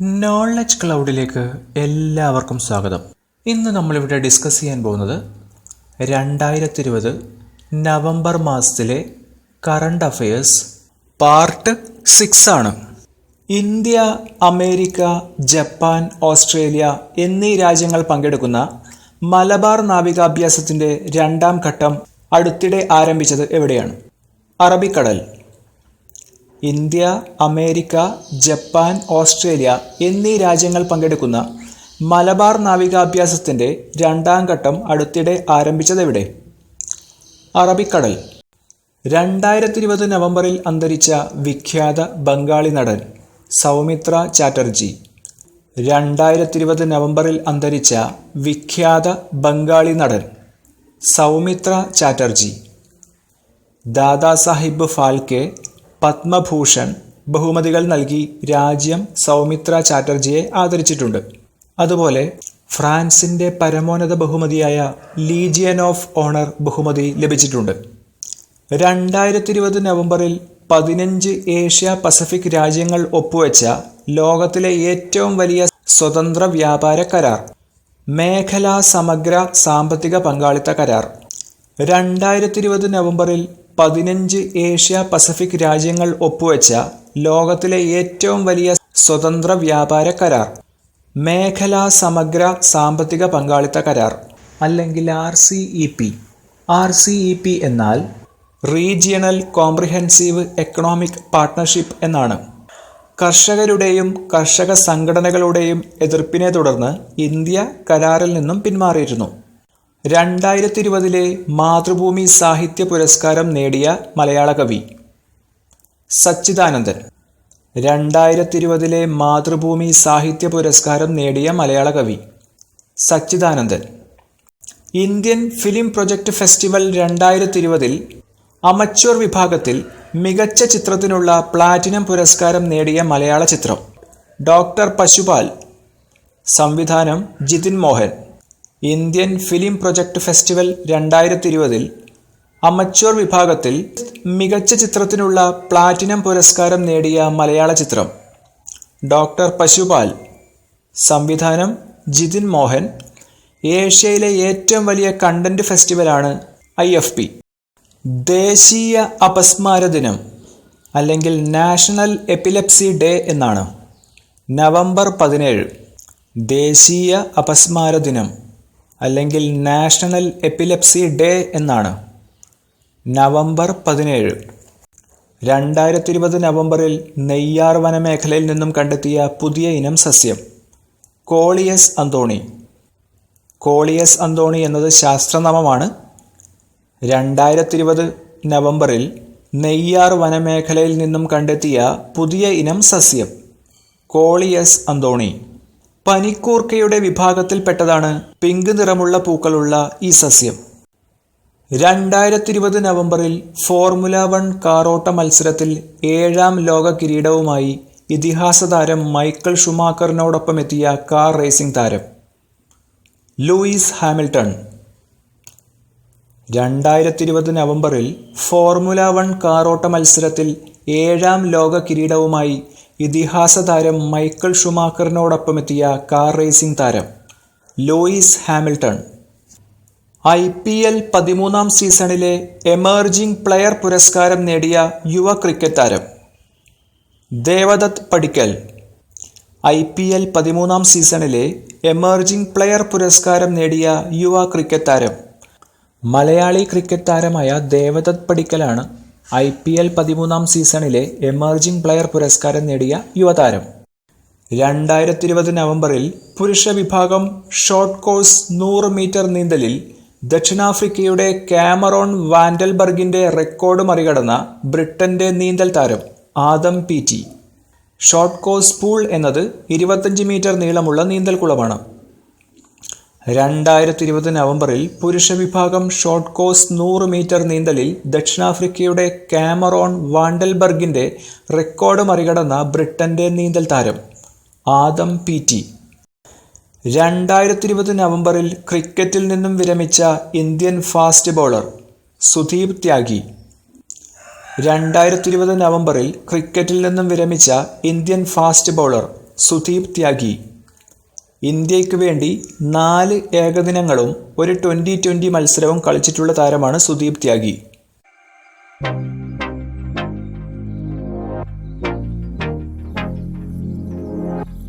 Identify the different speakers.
Speaker 1: Knowledge ക്ലൗഡിലേക്ക് എല്ലാവർക്കും സ്വാഗതം. ഇന്ന് നമ്മളിവിടെ ഡിസ്കസ് ചെയ്യാൻ പോകുന്നത് രണ്ടായിരത്തി ഇരുപത് നവംബർ മാസത്തിലെ കറണ്ട് അഫയേഴ്സ് പാർട്ട് സിക്സ് ആണ്. ഇന്ത്യ അമേരിക്ക ജപ്പാൻ ഓസ്ട്രേലിയ എന്നീ രാജ്യങ്ങൾ പങ്കെടുക്കുന്ന മലബാർ നാവികാഭ്യാസത്തിന്റെ രണ്ടാം ഘട്ടം അടുത്തിടെ ആരംഭിച്ചത് എവിടെയാണ്? അറബിക്കടൽ. ഇന്ത്യ അമേരിക്ക ജപ്പാൻ ഓസ്ട്രേലിയ എന്നീ രാജ്യങ്ങൾ പങ്കെടുക്കുന്ന മലബാർ നാവികാഭ്യാസത്തിന്റെ രണ്ടാം ഘട്ടം അടുത്തിടെ ആരംഭിച്ചതെവിടെ അറബിക്കടൽ. രണ്ടായിരത്തി ഇരുപത് നവംബറിൽ അന്തരിച്ച വിഖ്യാത ബംഗാളി നടൻ സൗമിത്ര ചാറ്റർജി രണ്ടായിരത്തി ഇരുപത് നവംബറിൽ അന്തരിച്ച വിഖ്യാത ബംഗാളി നടൻ സൗമിത്ര ചാറ്റർജി ദാദാസാഹിബ് ഫാൽക്കെ പത്മഭൂഷൺ ബഹുമതികൾ നൽകി രാജ്യം സൗമിത്ര ചാറ്റർജിയെ ആദരിച്ചിട്ടുണ്ട്. അതുപോലെ ഫ്രാൻസിന്റെ പരമോന്നത ബഹുമതിയായ ലീജിയൻ ഓഫ് ഓണർ ബഹുമതി ലഭിച്ചിട്ടുണ്ട്. രണ്ടായിരത്തി ഇരുപത് നവംബറിൽ പതിനഞ്ച് ഏഷ്യ പസഫിക് രാജ്യങ്ങൾ ഒപ്പുവെച്ച ലോകത്തിലെ ഏറ്റവും വലിയ സ്വതന്ത്ര വ്യാപാര കരാർ. മേഖലാ സമഗ്ര സാമ്പത്തിക പങ്കാളിത്ത കരാർ. രണ്ടായിരത്തി ഇരുപത് നവംബറിൽ പതിനഞ്ച് ഏഷ്യ പസഫിക് രാജ്യങ്ങൾ ഒപ്പുവെച്ച ലോകത്തിലെ ഏറ്റവും വലിയ സ്വതന്ത്ര വ്യാപാര കരാർ. മേഖലാ സമഗ്ര സാമ്പത്തിക പങ്കാളിത്ത കരാർ അല്ലെങ്കിൽ R C E P. R C E P എന്നാൽ റീജിയണൽ കോംപ്രിഹെൻസീവ് എക്കണോമിക് പാർട്ട്ണർഷിപ്പ് എന്നാണ്. കർഷകരുടെയും കർഷക സംഘടനകളുടെയും എതിർപ്പിനെ തുടർന്ന് ഇന്ത്യ കരാറിൽ നിന്നും പിന്മാറിയിരുന്നു. രണ്ടായിരത്തി ഇരുപതിലെ മാതൃഭൂമി സാഹിത്യ പുരസ്കാരം നേടിയ മലയാള കവി സച്ചിദാനന്ദൻ. രണ്ടായിരത്തി ഇരുപതിലെ മാതൃഭൂമി സാഹിത്യ പുരസ്കാരം നേടിയ മലയാള കവി Sachidanandan. Indian film project festival രണ്ടായിരത്തി ഇരുപതിൽ അമച്വർ വിഭാഗത്തിൽ മികച്ച ചിത്രത്തിനുള്ള പ്ലാറ്റിനം പുരസ്കാരം നേടിയ മലയാള ചിത്രം. ഡോക്ടർ പശുപാൽ സംവിധാനം Jithin Mohan. Indian film project festival രണ്ടായിരത്തി ഇരുപതിൽ അമച്വർ വിഭാഗത്തിൽ മികച്ച ചിത്രത്തിനുള്ള പ്ലാറ്റിനം പുരസ്കാരം നേടിയ മലയാള ചിത്രം. ഡോക്ടർ പശുപാൽ സംവിധാനം ജിതിൻ മോഹൻ. ഏഷ്യയിലെ ഏറ്റവും വലിയ കണ്ടന്റ് ഫെസ്റ്റിവലാണ് ഐ എഫ് പി. ദേശീയ അപസ്മാര ദിനം അല്ലെങ്കിൽ നാഷണൽ എപ്പിലെപ്സി ഡേ എന്നാണ്. നവംബർ പതിനേഴ് ദേശീയ അപസ്മാര ദിനം അല്ലെങ്കിൽ നാഷണൽ എപ്പിലെപ്സി ഡേ എന്നാണ്. നവംബർ പതിനേഴ് രണ്ടായിരത്തി ഇരുപത് നവംബറിൽ നെയ്യാർ വനമേഖലയിൽ നിന്നും കണ്ടെത്തിയ പുതിയ ഇനം സസ്യം കോളിയസ് അന്തോണി. കോളിയസ് അന്തോണി എന്നത് ശാസ്ത്രനാമമാണ്. രണ്ടായിരത്തി ഇരുപത് നവംബറിൽ നെയ്യാർ വനമേഖലയിൽ നിന്നും കണ്ടെത്തിയ പുതിയ ഇനം സസ്യം കോളിയസ് അന്തോണി. പനിക്കൂർക്കയുടെ വിഭാഗത്തിൽപ്പെട്ടതാണ് പിങ്ക് നിറമുള്ള പൂക്കളുള്ള ഈ സസ്യം. രണ്ടായിരത്തി ഇരുപത് നവംബറിൽ ഫോർമുല വൺ കാറോട്ട മത്സരത്തിൽ ഏഴാം ലോക കിരീടവുമായി ഇതിഹാസ താരം മൈക്കിൾ ഷുമാക്കറിനോടൊപ്പം എത്തിയ കാർ റേസിംഗ് താരം ലൂയിസ് ഹാമിൽട്ടൺ. രണ്ടായിരത്തി ഇരുപത് നവംബറിൽ ഫോർമുല വൺ കാറോട്ട മത്സരത്തിൽ ഏഴാം ലോക കിരീടവുമായി ഇതിഹാസ താരം മൈക്കിൾ ഷുമാക്കറിനോടൊപ്പം എത്തിയ കാർ റേസിംഗ് താരം Lewis Hamilton. I P L പതിമൂന്നാം സീസണിലെ എമേർജിംഗ് പ്ലെയർ പുരസ്കാരം നേടിയ യുവ ക്രിക്കറ്റ് താരം ദേവദത്ത് പടിക്കൽ. ഐ പി എൽ പതിമൂന്നാം സീസണിലെ എമേർജിംഗ് പ്ലെയർ പുരസ്കാരം നേടിയ യുവ ക്രിക്കറ്റ് താരം മലയാളി ക്രിക്കറ്റ് താരമായ ദേവദത്ത് പടിക്കലാണ് ഐ പി എൽ പതിമൂന്നാം സീസണിലെ എമർജിംഗ് പ്ലെയർ പുരസ്കാരം നേടിയ യുവതാരം. രണ്ടായിരത്തി ഇരുപത് നവംബറിൽ പുരുഷ വിഭാഗം ഷോർട്ട് കോഴ്സ് നൂറ് മീറ്റർ നീന്തലിൽ ദക്ഷിണാഫ്രിക്കയുടെ കാമറോൺ വാൻഡൽബർഗിന്റെ റെക്കോർഡ് മറികടന്ന ബ്രിട്ടന്റെ നീന്തൽ താരം Adam Peaty short course pool എന്നത് ഇരുപത്തഞ്ച് മീറ്റർ നീളമുള്ള നീന്തൽക്കുളമാണ്. രണ്ടായിരത്തി ഇരുപത് നവംബറിൽ പുരുഷ വിഭാഗം ഷോർട്ട് കോഴ്സ് നൂറ് മീറ്റർ നീന്തലിൽ ദക്ഷിണാഫ്രിക്കയുടെ കാമറോൺ വാണ്ടൽബർഗിന്റെ റെക്കോർഡ് മറികടന്ന ബ്രിട്ടന്റെ നീന്തൽ താരം ആദം പി ടി. രണ്ടായിരത്തി ഇരുപത് നവംബറിൽ ക്രിക്കറ്റിൽ നിന്നും വിരമിച്ച Indian fast bowler Sudeep Tyagi. രണ്ടായിരത്തി ഇരുപത് നവംബറിൽ ക്രിക്കറ്റിൽ നിന്നും വിരമിച്ച Indian fast bowler Sudeep Tyagi. ഇന്ത്യയ്ക്ക് വേണ്ടി നാല് ഏകദിനങ്ങളും ഒരു ട്വന്റി ട്വന്റി മത്സരവും കളിച്ചിട്ടുള്ള താരമാണ് സുദീപ് ത്യാഗി.